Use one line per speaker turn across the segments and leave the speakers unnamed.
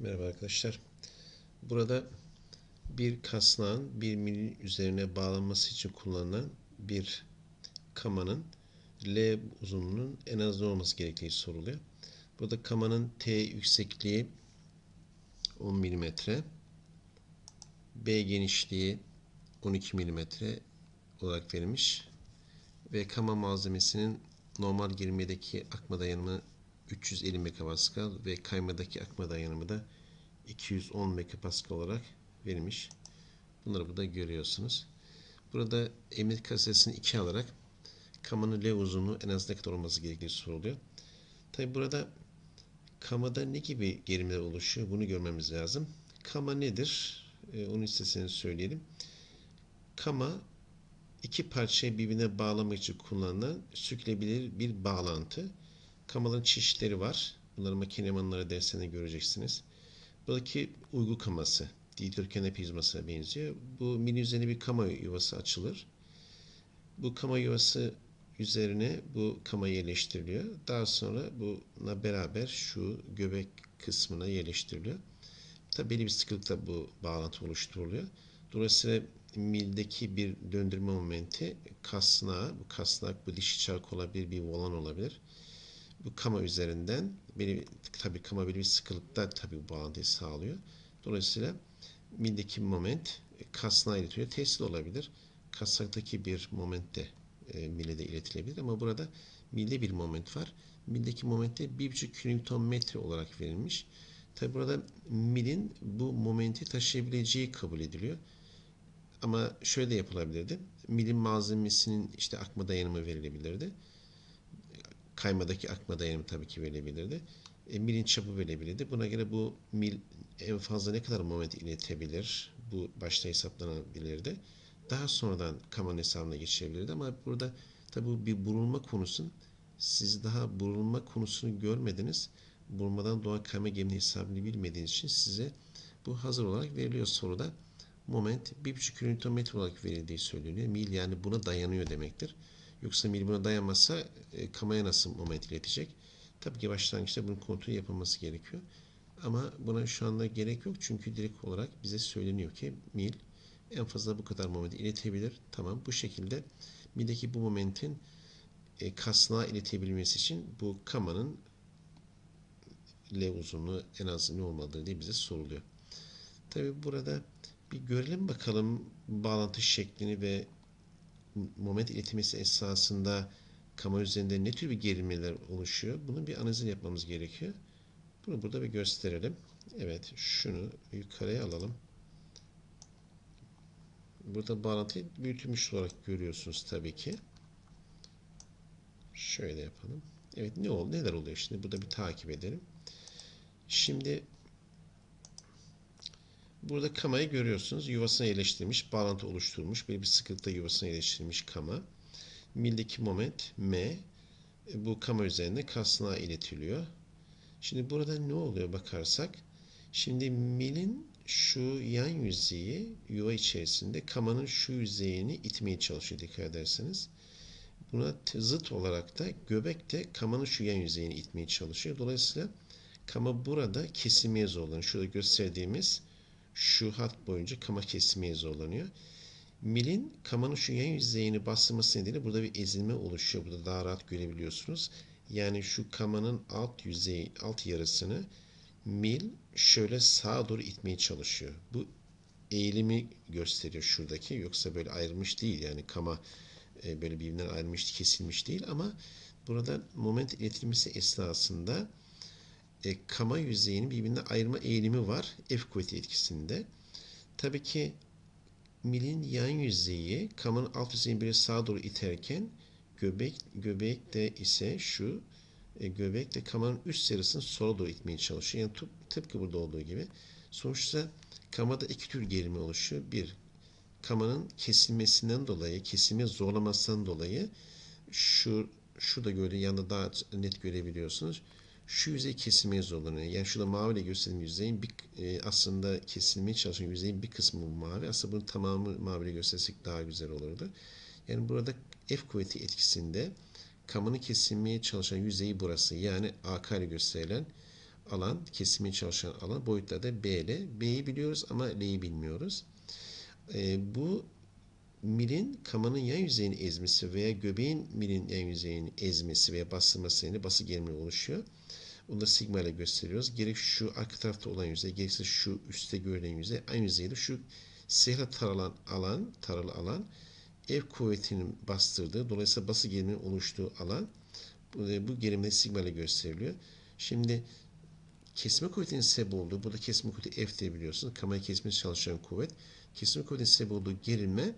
Merhaba arkadaşlar. Burada bir kasnağın bir milin üzerine bağlanması için kullanılan bir kamanın L uzunluğunun en az ne olması gerektiği soruluyor. Burada kamanın T yüksekliği 10 mm, B genişliği 12 mm olarak verilmiş ve kama malzemesinin normal girmedeki akma dayanımı 350 megapascal ve kaymadaki akma dayanımı da 210 megapascal olarak verilmiş. Bunları burada görüyorsunuz. Burada emniyet kasesini 2 alarak kamanın L uzunluğu en az ne kadar olması gerektiği soruluyor. Tabi burada kamada ne gibi gerilimler oluşuyor bunu görmemiz lazım. Kama nedir? Ee, onun istesini söyleyelim. Kama iki parçayı birbirine bağlamak için kullanılan süklebilir bir bağlantı. Kamaların çeşitleri var. Bunları makinemanlara dersinde göreceksiniz. Buradaki uygu kaması, dikdörtgen epizmasına benziyor. Bu mini üzerine bir kama yuvası açılır. Bu kama yuvası üzerine bu kama yerleştiriliyor. Daha sonra buna beraber şu göbek kısmına yerleştiriliyor. Tabi belli bir sıklıkta bu bağlantı oluşturuluyor. Dolayısıyla mildeki bir döndürme momenti kasnağa, bu kasnak bu dişi çark olabilir, bir volan olabilir bu kama üzerinden belli, tabii kama belli bir sıkılıkta tabii bu bağlantıyı sağlıyor. Dolayısıyla mildeki moment kasnağa iletiliyor. Tesir olabilir. Kasnaktaki bir moment de e, mile de iletilebilir ama burada milde bir moment var. Mildeki moment de 1,5 Newton metre olarak verilmiş. Tabi burada milin bu momenti taşıyabileceği kabul ediliyor. Ama şöyle de yapılabilirdi. Milin malzemesinin işte akma dayanımı verilebilirdi kaymadaki akma dayanımı tabii ki verilebilirdi. E, milin çapı verilebilirdi. Buna göre bu mil en fazla ne kadar moment iletebilir? Bu başta hesaplanabilirdi. Daha sonradan kamanın hesabına geçirebilirdi ama burada tabii bu bir burulma konusu. Siz daha burulma konusunu görmediniz. Burulmadan doğan kayma geminin hesabını bilmediğiniz için size bu hazır olarak veriliyor soruda. Moment 1,5 Nm olarak verildiği söyleniyor. Mil yani buna dayanıyor demektir. Yoksa mil buna dayanmazsa e, kamaya nasıl moment iletecek? Tabii ki başlangıçta bunun kontrolü yapılması gerekiyor. Ama buna şu anda gerek yok. Çünkü direkt olarak bize söyleniyor ki mil en fazla bu kadar moment iletebilir. Tamam bu şekilde mildeki bu momentin e, kasnağa iletebilmesi için bu kamanın L uzunluğu en az ne olmalıdır diye bize soruluyor. Tabi burada bir görelim bakalım bağlantı şeklini ve moment iletilmesi esasında kamera üzerinde ne tür bir gerilimler oluşuyor? Bunun bir analizini yapmamız gerekiyor. Bunu burada bir gösterelim. Evet, şunu yukarıya alalım. Burada bağlantıyı büyütülmüş olarak görüyorsunuz tabii ki. Şöyle yapalım. Evet, ne oldu? Neler oluyor şimdi? Burada bir takip edelim. Şimdi Burada kamayı görüyorsunuz. Yuvasına yerleştirilmiş, bağlantı oluşturmuş. Bir, bir sıklıkta yuvasına yerleştirilmiş kama. Mildeki moment M. E, bu kama üzerinde kasnağa iletiliyor. Şimdi burada ne oluyor bakarsak. Şimdi milin şu yan yüzeyi yuva içerisinde kamanın şu yüzeyini itmeye çalışıyor dikkat ederseniz. Buna zıt olarak da göbek de kamanın şu yan yüzeyini itmeye çalışıyor. Dolayısıyla kama burada kesilmeye zorlanıyor. Şurada gösterdiğimiz şu hat boyunca kama kesmeye zorlanıyor. Milin kamanın şu yan yüzeyini bastırması nedeniyle burada bir ezilme oluşuyor. Burada daha rahat görebiliyorsunuz. Yani şu kamanın alt yüzeyi, alt yarısını mil şöyle sağa doğru itmeye çalışıyor. Bu eğilimi gösteriyor şuradaki. Yoksa böyle ayrılmış değil. Yani kama e, böyle birbirinden ayrılmış, kesilmiş değil ama burada moment iletilmesi esnasında e, kama yüzeyinin birbirine ayırma eğilimi var F kuvveti etkisinde. Tabii ki milin yan yüzeyi kamanın alt yüzeyini bir sağa doğru iterken göbek göbek de ise şu e, göbek de kamanın üst yarısını sola doğru itmeye çalışıyor. Yani tıp, tıpkı burada olduğu gibi. Sonuçta kamada iki tür gerilme oluşuyor. Bir, kamanın kesilmesinden dolayı, kesilme zorlamasından dolayı şu şurada gördüğü yanında daha net görebiliyorsunuz şu yüzey kesilmeye zorlanıyor. Yani şurada mavi ile gösterdiğim yüzeyin bir, e, aslında kesilmeye çalışan yüzeyin bir kısmı mavi. Aslında bunun tamamı mavi ile göstersek daha güzel olurdu. Yani burada F kuvveti etkisinde kamanın kesilmeye çalışan yüzeyi burası. Yani AK ile gösterilen alan, kesimeye çalışan alan boyutları da B ile. B'yi biliyoruz ama L'yi bilmiyoruz. E, bu milin kamanın yan yüzeyini ezmesi veya göbeğin milin yan yüzeyini ezmesi veya bastırması nedeniyle bası gerilimi oluşuyor. Bunu da sigma ile gösteriyoruz. Gerek şu arka tarafta olan yüzey, gerekse şu üstte görülen yüzey aynı yüzeyde şu siyahla taralan alan, taralı alan ev kuvvetinin bastırdığı, dolayısıyla bası geriliminin oluştuğu alan bu, gerilimde sigma ile gösteriliyor. Şimdi kesme kuvvetinin sebep olduğu, burada kesme kuvveti F diye biliyorsunuz. Kamerayı kesmesi çalışan kuvvet. Kesme kuvvetinin sebep olduğu gerilme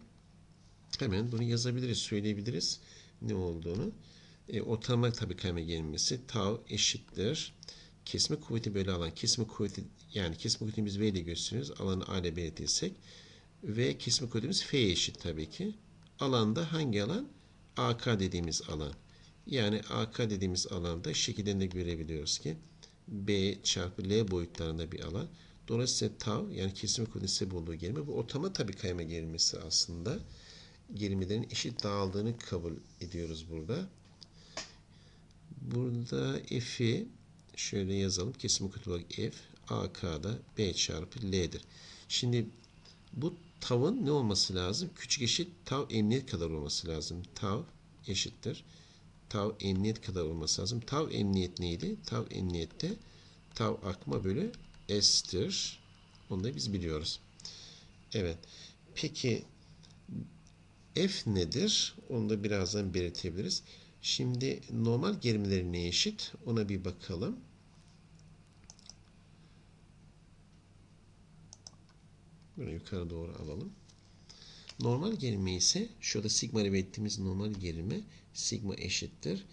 hemen bunu yazabiliriz, söyleyebiliriz ne olduğunu. E, ortalama tabii kayma gerilmesi tau eşittir. Kesme kuvveti böyle alan. Kesme kuvveti yani kesme kuvvetini biz V ile gösteriyoruz. Alanı A ile belirtirsek. Ve kesme kuvvetimiz F'ye eşit tabii ki. Alanda hangi alan? AK dediğimiz alan. Yani AK dediğimiz alanda şekilden de görebiliyoruz ki B çarpı L boyutlarında bir alan. Dolayısıyla tau yani kesme kuvvetinin sebep olduğu gerilme bu ortama tabii kayma gerilmesi aslında. Gerilmelerin eşit dağıldığını kabul ediyoruz burada. Burada F'i şöyle yazalım. Kesim kutu olarak F AK'da B çarpı L'dir. Şimdi bu tavın ne olması lazım? Küçük eşit tav emniyet kadar olması lazım. Tav eşittir. Tav emniyet kadar olması lazım. Tav emniyet neydi? Tav emniyette tav akma bölü S'tir. Onu da biz biliyoruz. Evet. Peki F nedir? Onu da birazdan belirtebiliriz. Şimdi normal gerimeleri neye eşit? Ona bir bakalım. Bunu yukarı doğru alalım. Normal gerilme ise şurada sigma ile belirttiğimiz normal gerilme sigma eşittir.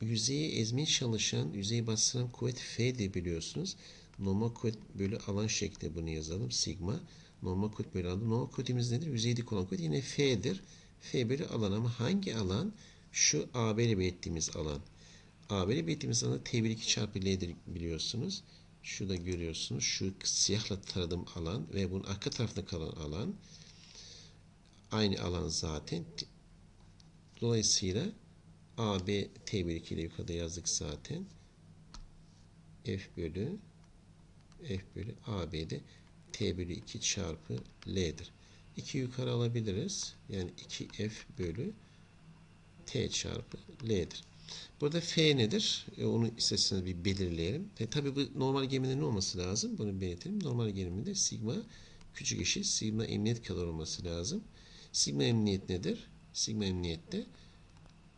Yüzeyi ezmeye çalışan, yüzeyi bastıran kuvvet F'dir biliyorsunuz. Normal kuvvet bölü alan şeklinde bunu yazalım. Sigma. Normal kuvvet bölü alan. Normal kuvvetimiz nedir? Yüzeydik olan kuvvet yine F'dir. F bölü alan ama hangi alan? Şu AB ile belirttiğimiz alan. AB ile belirttiğimiz alan T1 2 çarpı L'dir biliyorsunuz. Şurada görüyorsunuz. Şu siyahla taradığım alan ve bunun arka tarafında kalan alan aynı alan zaten. Dolayısıyla AB T1 2 ile yukarıda yazdık zaten. F bölü F bölü AB'de T bölü 2 çarpı L'dir. 2 yukarı alabiliriz. Yani 2F bölü T çarpı L'dir. Burada F nedir? E, onu isterseniz bir belirleyelim. E, tabii bu normal gemilerin olması lazım. Bunu belirtelim. Normal gemide sigma küçük eşit sigma emniyet kadar olması lazım. Sigma emniyet nedir? Sigma emniyette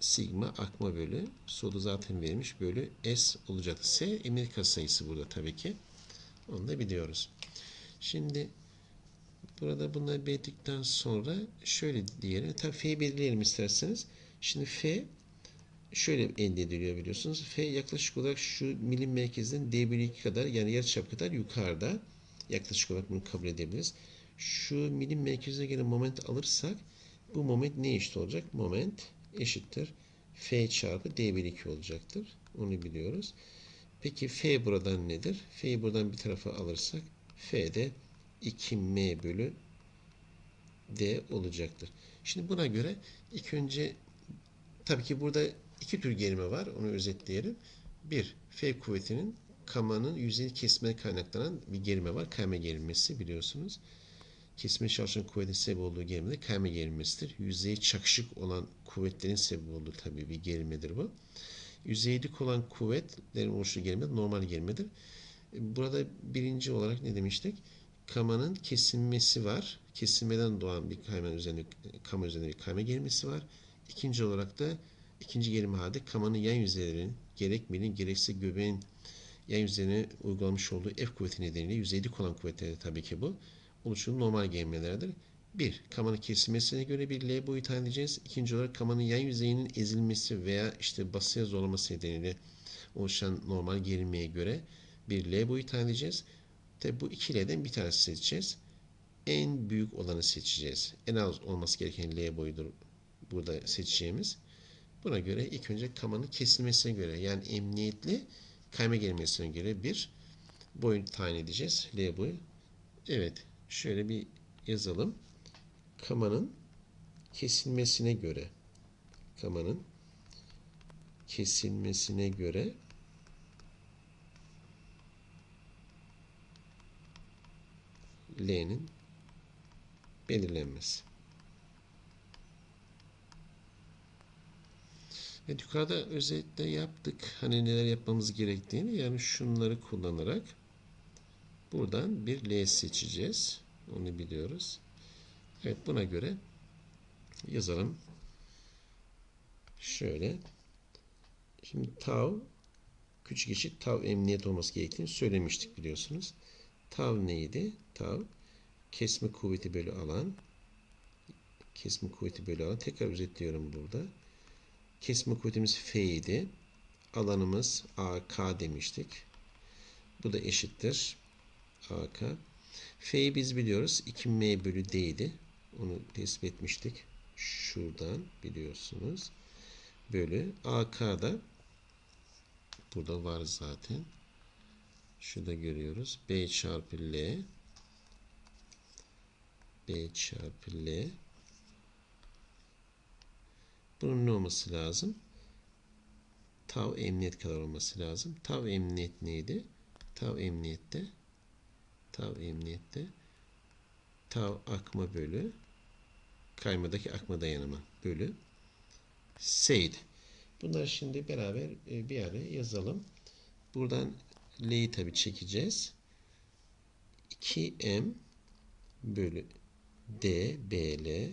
sigma akma bölü soru zaten verilmiş bölü S olacaktır. S emniyet katsayısı burada tabii ki. Onu da biliyoruz. Şimdi burada bunları belirttikten sonra şöyle diyelim. Tabii F'yi belirleyelim isterseniz. Şimdi F şöyle elde ediliyor biliyorsunuz. F yaklaşık olarak şu milim merkezinin D bölü 2 kadar yani yarıçap kadar yukarıda. Yaklaşık olarak bunu kabul edebiliriz. Şu milim merkezine gelen moment alırsak bu moment ne eşit olacak? Moment eşittir. F çarpı D bölü 2 olacaktır. Onu biliyoruz. Peki F buradan nedir? F'yi buradan bir tarafa alırsak F de 2M bölü D olacaktır. Şimdi buna göre ilk önce tabii ki burada iki tür gerilme var. Onu özetleyelim. Bir, F kuvvetinin kamanın yüzeyi kesmeye kaynaklanan bir gerilme var. Kayma gerilmesi biliyorsunuz. Kesme çalışan kuvvetin sebep olduğu gerilme de kayma gerilmesidir. Yüzeye çakışık olan kuvvetlerin sebep olduğu tabii bir gerilmedir bu. Yüzeylik olan kuvvetlerin oluştuğu gerilme normal gerilmedir. Burada birinci olarak ne demiştik? Kamanın kesilmesi var. Kesilmeden doğan bir kayma üzerinde, kama üzerinde bir kayma gerilmesi var. İkinci olarak da ikinci gerilme halde kamanın yan yüzeylerinin gerek milin gerekse göbeğin yan yüzeyine uygulamış olduğu F kuvveti nedeniyle yüzeylik olan kuvvetleri tabii ki bu. Oluşum normal gerilmelerdir. Bir, kamanın kesilmesine göre bir L boyu tayin edeceğiz. İkinci olarak kamanın yan yüzeyinin ezilmesi veya işte basıya zorlaması nedeniyle oluşan normal gerilmeye göre bir L boyu tayin edeceğiz. Tabi bu iki L'den bir tanesi seçeceğiz. En büyük olanı seçeceğiz. En az olması gereken L boyudur burada seçeceğimiz. Buna göre ilk önce kamanın kesilmesine göre yani emniyetli kayma gelmesine göre bir boyun tayin edeceğiz. L boyu. Evet. Şöyle bir yazalım. Kamanın kesilmesine göre kamanın kesilmesine göre L'nin belirlenmesi. Evet, yukarıda özetle yaptık. Hani neler yapmamız gerektiğini yani şunları kullanarak buradan bir L seçeceğiz. Onu biliyoruz. Evet buna göre yazalım. Şöyle. Şimdi tav küçük eşit tav emniyet olması gerektiğini söylemiştik biliyorsunuz. Tav neydi? Tav kesme kuvveti bölü alan kesme kuvveti bölü alan tekrar özetliyorum burada. Kesme kuvvetimiz F idi. Alanımız AK demiştik. Bu da eşittir. AK. F'yi biz biliyoruz. 2M bölü D idi. Onu tespit etmiştik. Şuradan biliyorsunuz. Bölü AK da burada var zaten. Şurada görüyoruz. B çarpı L B çarpı L bunun ne olması lazım? Tav emniyet kadar olması lazım. Tav emniyet neydi? Tav emniyette tav emniyette tav akma bölü kaymadaki akma dayanımı bölü seydi. Bunları şimdi beraber e, bir araya yazalım. Buradan L'yi tabi çekeceğiz. 2M bölü D BL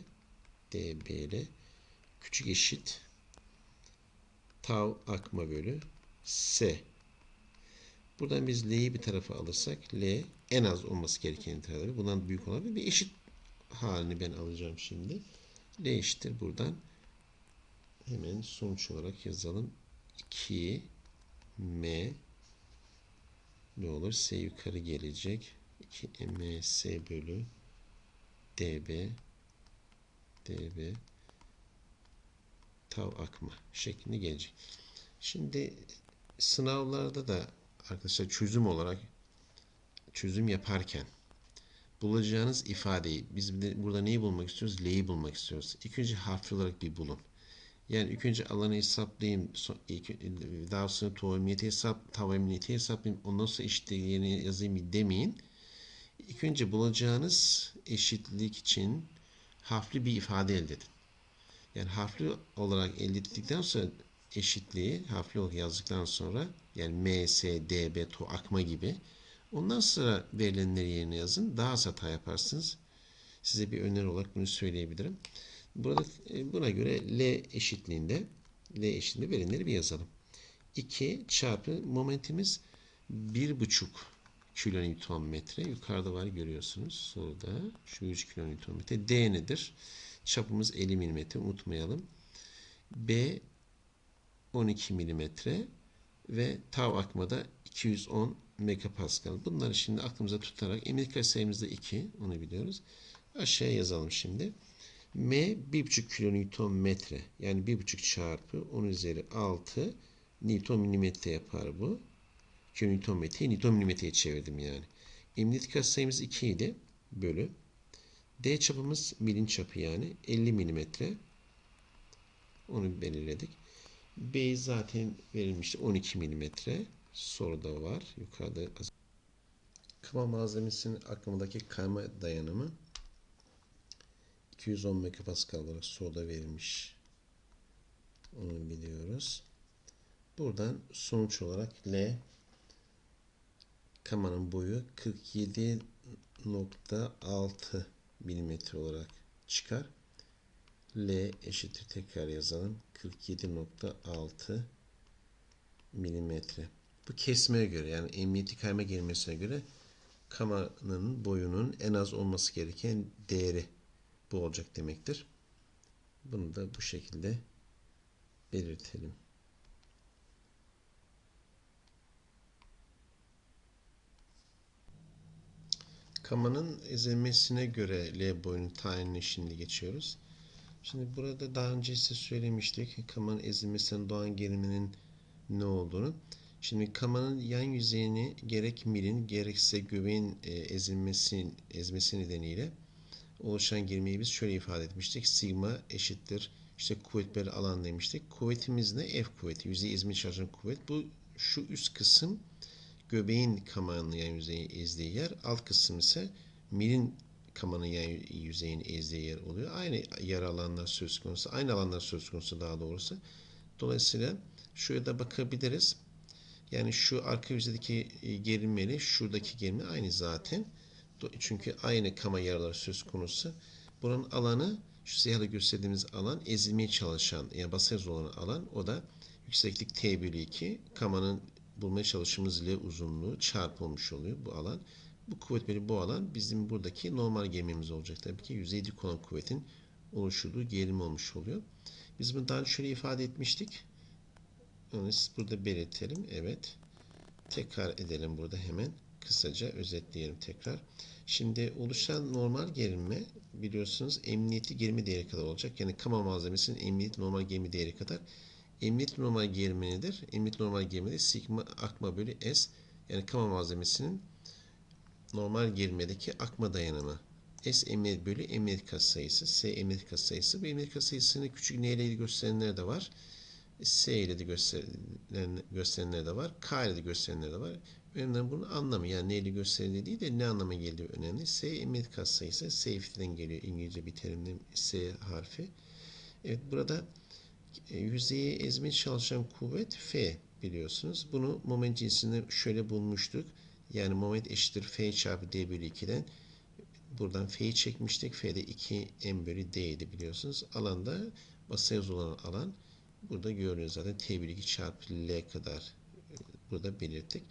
D BL küçük eşit tav akma bölü S. Buradan biz L'yi bir tarafa alırsak L en az olması gereken tarafı. Bundan büyük olabilir. Bir eşit halini ben alacağım şimdi. L eşittir buradan. Hemen sonuç olarak yazalım. 2 M ne olur? S yukarı gelecek. 2 M S bölü dB dB tav akma şeklinde gelecek. Şimdi sınavlarda da arkadaşlar çözüm olarak çözüm yaparken bulacağınız ifadeyi biz burada neyi bulmak istiyoruz? L'yi bulmak istiyoruz. İlk önce harfli olarak bir bulun. Yani ilk önce alanı hesaplayayım. Daha sonra tuvalimiyeti hesap, tavamiyeti hesaplayayım. Ondan sonra eşitliğini yazayım demeyin. İlk önce bulacağınız eşitlik için harfli bir ifade elde edin. Yani harfli olarak elde ettikten sonra eşitliği harfli olarak yazdıktan sonra yani M, S, D, B, to akma gibi ondan sonra verilenleri yerine yazın. Daha az hata yaparsınız. Size bir öneri olarak bunu söyleyebilirim. Burada e, buna göre L eşitliğinde L eşitliğinde verilenleri bir yazalım. 2 çarpı momentimiz 1,5 kilonewton metre. Yukarıda var görüyorsunuz. Soruda şu 3 kilonewton metre. D nedir? Çapımız 50 mm unutmayalım. B 12 mm ve tav akmada 210 megapascal. Bunları şimdi aklımıza tutarak emir da 2 onu biliyoruz. Aşağıya yazalım şimdi. M 1,5 kilonewton metre yani 1,5 çarpı 10 üzeri 6 Newton milimetre yapar bu. Kilonewton metreyi Newton milimetreye çevirdim yani. Emniyet katsayımız 2 idi. Bölü. D çapımız milin çapı yani 50 milimetre. Onu belirledik. B zaten verilmişti 12 milimetre. Soruda var. Yukarıda kama malzemesinin aklımdaki kayma dayanımı 210 megapascal olarak soruda verilmiş. Onu biliyoruz. Buradan sonuç olarak L kamanın boyu 47.6 milimetre olarak çıkar. L eşittir tekrar yazalım. 47.6 milimetre. Bu kesmeye göre yani emniyeti kayma gelmesine göre kamanın boyunun en az olması gereken değeri bu olacak demektir. Bunu da bu şekilde belirtelim. Kamanın ezilmesine göre L boyunun tayinine şimdi geçiyoruz. Şimdi burada daha önce size söylemiştik. Kamanın ezilmesinden doğan geriminin ne olduğunu. Şimdi kamanın yan yüzeyini gerek milin gerekse göbeğin e, ezilmesi, ezmesi nedeniyle oluşan gerimeyi biz şöyle ifade etmiştik. Sigma eşittir işte kuvvetleri alan demiştik. Kuvvetimiz ne? F kuvveti. Yüzey ezme çalışan kuvvet. Bu şu üst kısım göbeğin kamağını yani yüzeyi ezdiği yer. Alt kısım ise milin kamanın yan yüzeyini ezdiği yer oluyor. Aynı yer alanlar söz konusu. Aynı alanlar söz konusu daha doğrusu. Dolayısıyla şuraya da bakabiliriz. Yani şu arka yüzeydeki e, gerilmeyle şuradaki gerilme aynı zaten. Çünkü aynı kama yaraları söz konusu. Bunun alanı şu siyahla gösterdiğimiz alan ezilmeye çalışan yani basarız olan alan o da yükseklik t bölü 2 kamanın bulmaya çalıştığımız L uzunluğu çarpılmış oluyor bu alan. Bu kuvvet bölü bu alan bizim buradaki normal gerilmemiz olacak. Tabii ki yüzeydik olan kuvvetin oluşturduğu gerilme olmuş oluyor. Biz bunu daha şöyle ifade etmiştik. Onu burada belirtelim. Evet. Tekrar edelim burada hemen. Kısaca özetleyelim tekrar. Şimdi oluşan normal gerilme biliyorsunuz emniyeti gerilme değeri kadar olacak. Yani kama malzemesinin emniyet normal gerilme değeri kadar. Emniyet normal gerilme nedir? Emniyet normal de sigma akma bölü S. Yani kama malzemesinin normal gerilmedeki akma dayanımı. S emniyet bölü emniyet katsayısı. S emniyet katsayısı. Bu emniyet katsayısını küçük n ile gösterenler de var. S ile de gösterilen, gösterenler de var. K ile de gösterenler de var. Önemli bunun anlamı. Yani neyle gösterildiği değil de ne anlama geldiği önemli. S emniyet katsayısı. Safety'den geliyor İngilizce bir terimde S harfi. Evet burada yüzeyi ezmeye çalışan kuvvet F biliyorsunuz. Bunu moment cinsinde şöyle bulmuştuk. Yani moment eşittir F çarpı D bölü 2'den buradan F'yi çekmiştik. F'de 2 M bölü D idi biliyorsunuz. Alanda basayız olan alan burada görünüyor zaten T bölü 2 çarpı L kadar e, burada belirttik.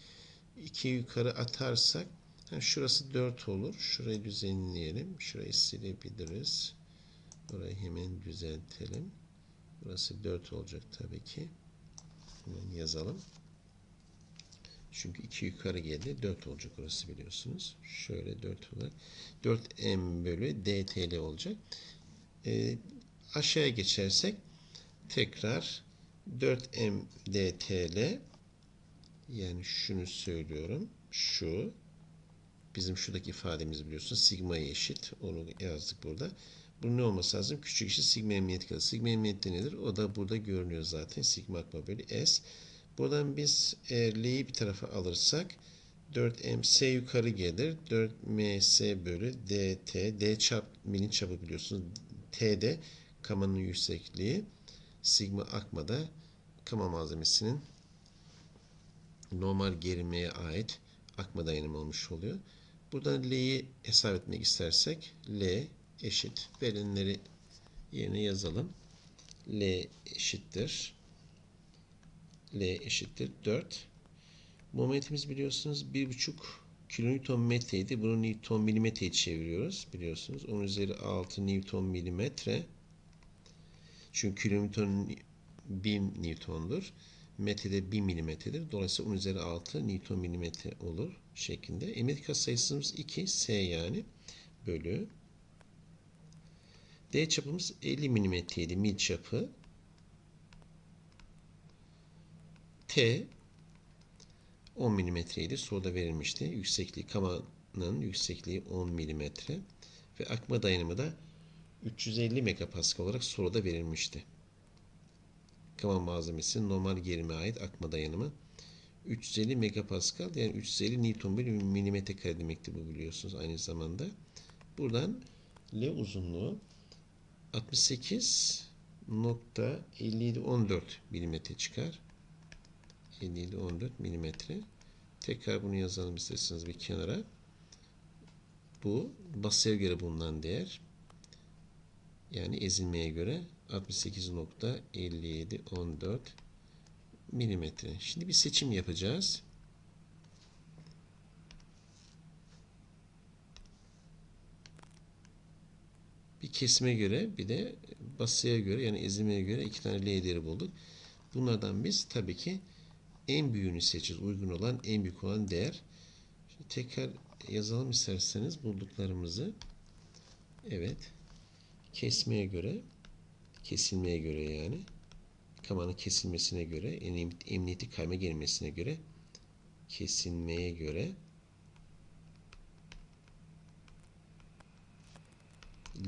2 yukarı atarsak ha, şurası 4 olur. Şurayı düzenleyelim. Şurayı silebiliriz. Burayı hemen düzeltelim. Burası 4 olacak tabii ki. Hemen yazalım. Çünkü 2 yukarı geldi. 4 olacak orası biliyorsunuz. Şöyle 4 olarak. 4m bölü dtl olacak. Ee, aşağıya geçersek tekrar 4m dtl yani şunu söylüyorum. Şu bizim şuradaki ifademiz biliyorsunuz sigma'ya eşit. Onu yazdık burada. Bunun ne olması lazım? Küçük eşit sigma emniyet kadar. Sigma emniyeti nedir? O da burada görünüyor zaten. Sigma akma bölü S. Buradan biz eğer L'yi bir tarafa alırsak 4MC yukarı gelir. 4MS bölü DT. D çap milin çapı biliyorsunuz. T'de kamanın yüksekliği. Sigma akma da kama malzemesinin normal gerilmeye ait akma dayanımı olmuş oluyor. Buradan L'yi hesap etmek istersek L eşit verilenleri yerine yazalım. L eşittir. L eşittir 4. Momentimiz biliyorsunuz 1,5 kilonewton metreydi. Bunu newton milimetreye çeviriyoruz biliyorsunuz. 10 üzeri 6 newton milimetre. Çünkü kilonewton 1000 newtondur. Metrede 1000 milimetredir. Dolayısıyla 10 üzeri 6 newton milimetre olur şeklinde. Emniyet katsayısımız 2 S yani bölü D çapımız 50 milimetreydi mil çapı. T 10 milimetreydi. Soruda verilmişti. Yüksekliği kamanın yüksekliği 10 milimetre ve akma dayanımı da 350 megapascal olarak soruda verilmişti. Kama malzemesinin normal gerilime ait akma dayanımı 350 megapascal yani 350 newton bölü milimetre kare demekti bu biliyorsunuz aynı zamanda. Buradan L uzunluğu 68.5714 milimetre çıkar. 57.14 milimetre. Tekrar bunu yazalım isterseniz bir kenara. Bu basıya göre bulunan değer. Yani ezilmeye göre 68.5714 milimetre. Şimdi bir seçim yapacağız. Bir kesime göre bir de basıya göre yani ezilmeye göre iki tane L bulduk. Bunlardan biz tabii ki en büyüğünü seçeceğiz. Uygun olan en büyük olan değer. Şimdi tekrar yazalım isterseniz bulduklarımızı. Evet. Kesmeye göre kesilmeye göre yani kamanın kesilmesine göre emniyeti kayma gelmesine göre kesilmeye göre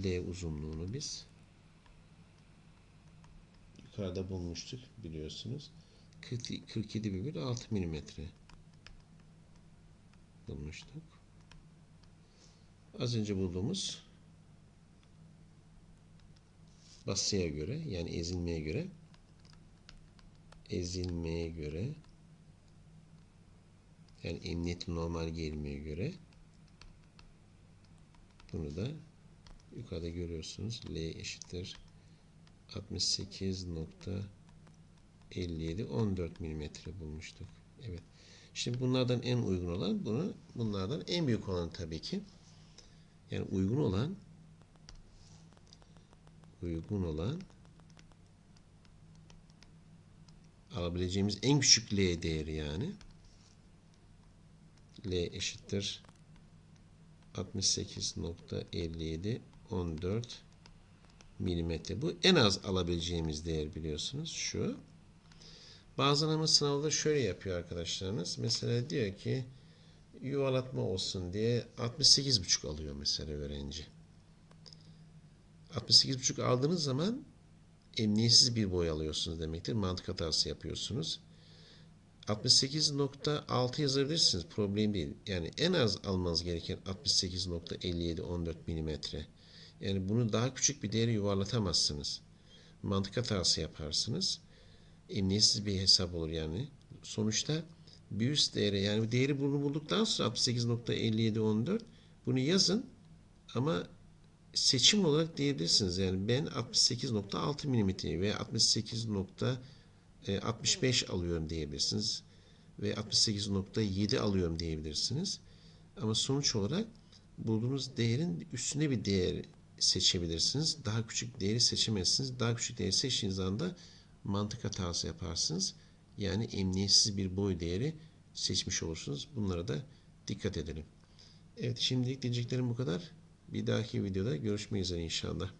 L uzunluğunu biz yukarıda bulmuştuk biliyorsunuz. 47,6 milimetre bulmuştuk. Az önce bulduğumuz basıya göre yani ezilmeye göre ezilmeye göre yani emniyet normal gerilmeye göre bunu da yukarıda görüyorsunuz. L eşittir 68.57 14 milimetre bulmuştuk. Evet. Şimdi bunlardan en uygun olan bunu bunlardan en büyük olan tabii ki yani uygun olan uygun olan alabileceğimiz en küçük L değeri yani L eşittir 68.57 14 milimetre. Bu en az alabileceğimiz değer biliyorsunuz. Şu. Ama sınavda şöyle yapıyor arkadaşlarınız. Mesela diyor ki yuvarlatma olsun diye 68,5 alıyor mesela öğrenci. 68,5 aldığınız zaman emniyetsiz bir boy alıyorsunuz demektir. Mantık hatası yapıyorsunuz. 68.6 yazabilirsiniz. Problem değil. Yani en az almanız gereken 68.57 14 milimetre. Yani bunu daha küçük bir değere yuvarlatamazsınız. Mantık hatası yaparsınız. Emniyetsiz bir hesap olur yani. Sonuçta bir üst değere yani değeri bunu bulduktan sonra 68.57 14 bunu yazın ama seçim olarak diyebilirsiniz. Yani ben 68.6 milimetre veya 68.65 alıyorum diyebilirsiniz. Ve 68.7 alıyorum diyebilirsiniz. Ama sonuç olarak bulduğunuz değerin üstüne bir değer seçebilirsiniz. Daha küçük değeri seçemezsiniz. Daha küçük değeri seçtiğiniz anda mantık hatası yaparsınız. Yani emniyetsiz bir boy değeri seçmiş olursunuz. Bunlara da dikkat edelim. Evet şimdilik diyeceklerim bu kadar. Bir dahaki videoda görüşmek üzere inşallah.